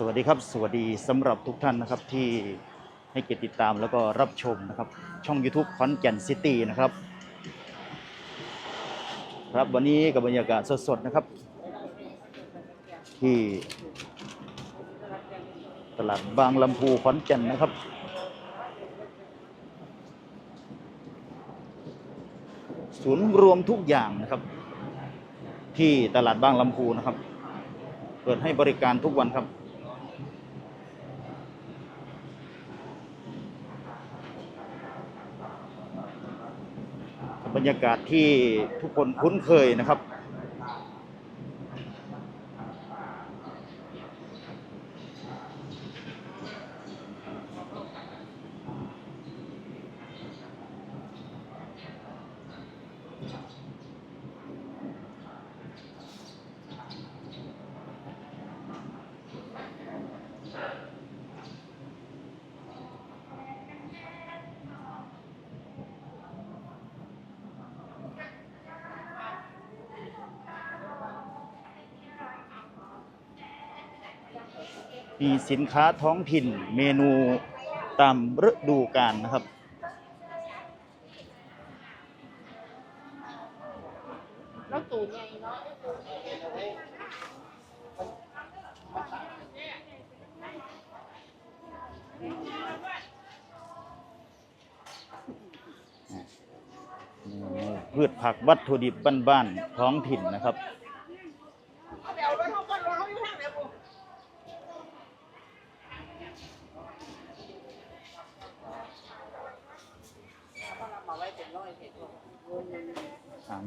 สวัสดีครับ สวัสดีสำหรับทุกท่านนะครับที่ให้เกียรติติดตามแล้วก็รับชมนะครับ ช่อง YouTube ขอนแก่นซิตี้นะครับ ครับวันนี้กับบรรยากาศสดๆนะครับ ที่ตลาดบางลำพูขอนแก่นนะครับศูนย์รวมทุกอย่างนะครับ ที่ตลาดบางลำพูนะครับ เปิดให้บริการทุกวันครับ บรรยากาศที่ทุกคนคุ้นเคยนะครับ มีสินค้าท้องถิ่นเมนูตามฤดูกาลนะครับ แล้วตูดไงเนาะพืชผักวัตถุดิบบ้านๆท้องถิ่นนะครับ เอาไปเอารถเขาก่อนรถเขาอยู่ทางไหนบุ อ่า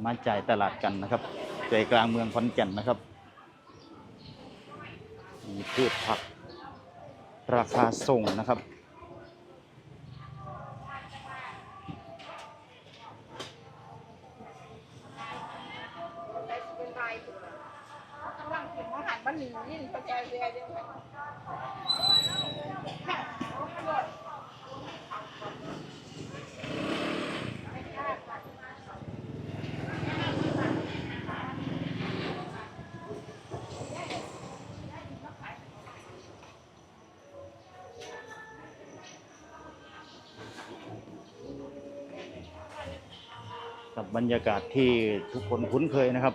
มาจ่ายตลาดกันนะครับใจกลางเมืองขอนแก่นนะครับ มีพืชผัก ราคาส่งนะครับเป็นไรตัวน่ะกำลังกินอาหารบ้านหนีนี่ประแจเวียเดียวกั กับบรรยากาศที่ทุกคนคุ้นเคยนะครับ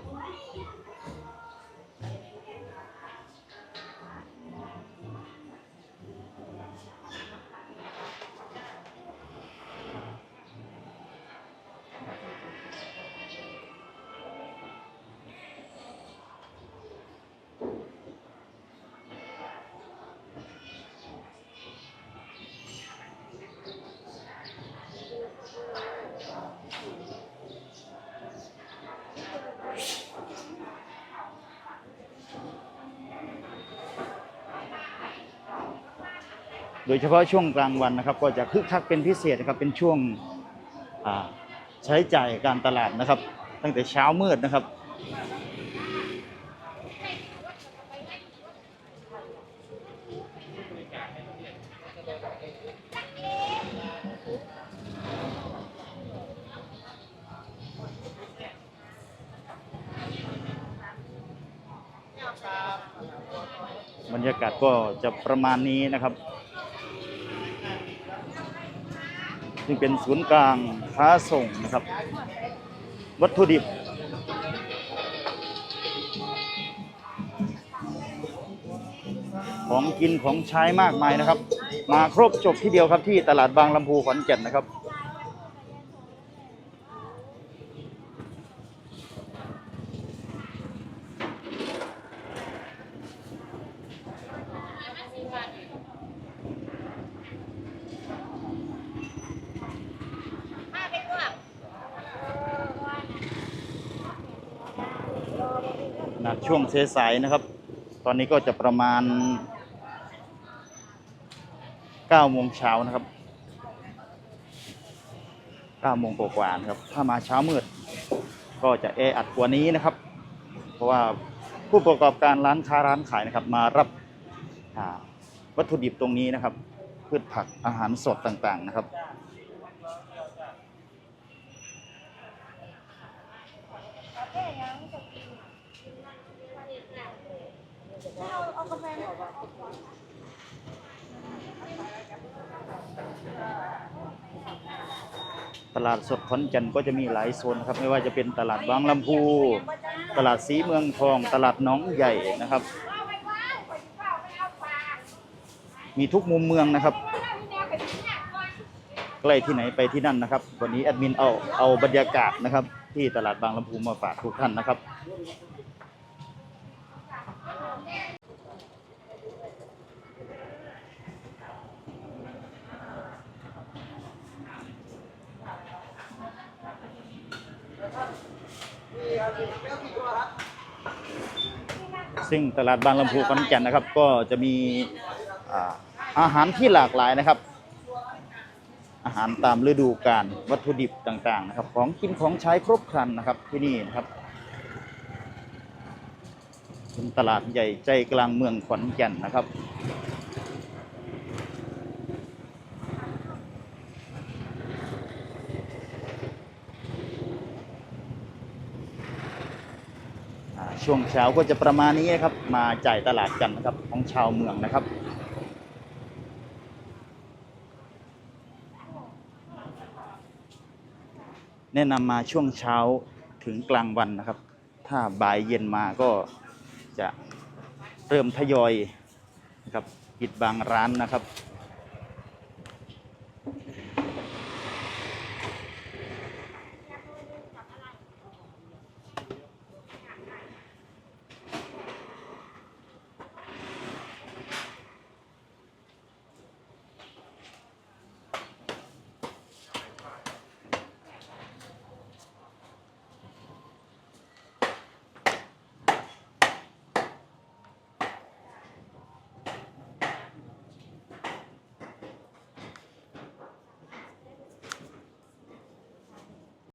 โดยเฉพาะช่วงกลางวันนะครับ ก็จะคึกคักเป็นพิเศษนะครับเป็นช่วงใช้จ่ายการตลาดนะครับ ตั้งแต่เช้ามืดนะครับบรรยากาศก็จะประมาณนี้นะครับ ซึ่งเป็นศูนย์กลางค้าส่งนะครับ วัตถุดิบ ของกินของใช้มากมายนะครับ มาครบจบที่เดียวครับที่ตลาดบางลำพูขอนแก่นนะครับ มาเป็นตัว ณช่วงสายๆนะครับ ตอนนี้ก็จะประมาณ9โมงเช้านะครับ9โมงกว่าๆนะครับ ถ้ามาเช้ามืด ก็จะแออัดกว่านี้นะครับ เพราะว่าผู้ประกอบการร้านค้าร้านขายนะครับ มารับวัตถุดิบตรงนี้นะครับ พืชผักอาหารสดต่างๆนะครับ เอาเอากาแฟหมตลาดสดขอนแก่นก็จะมีหลายโซนครับ ไม่ว่าจะเป็นตลาดบางลำพู ตลาดสีเมืองทอง ตลาดน้องใหญ่นะครับ มีทุกมุมเมืองนะครับ ใกล้ที่ไหนไปที่นั่นนะครับ วันนี้แอดมินเอาเอาบรรยากาศนะครับ ที่ตลาดบางลำพูมาฝากทุกท่านนะครับ ซึ่งตลาดบางลำพูขอนแก่นนะครับ ก็จะมีอาอาหารที่หลากหลายนะครับ อาหารตามฤดูกาลวัตถุดิบต่างๆนะครับ ของกินของใช้ครบครันนะครับที่นี่นะครับ เป็นตลาดใหญ่ใจกลางเมืองขอนแก่นนะครับ ช่วงเช้าก็จะประมาณนี้ครับ มาจ่ายตลาดกันนะครับของชาวเมืองนะครับแนะนำมาช่วงเช้าถึงกลางวันนะครับ ถ้าบ่ายเย็นมาก็ จะเริ่มทยอยนะครับปิดบางร้านนะครับ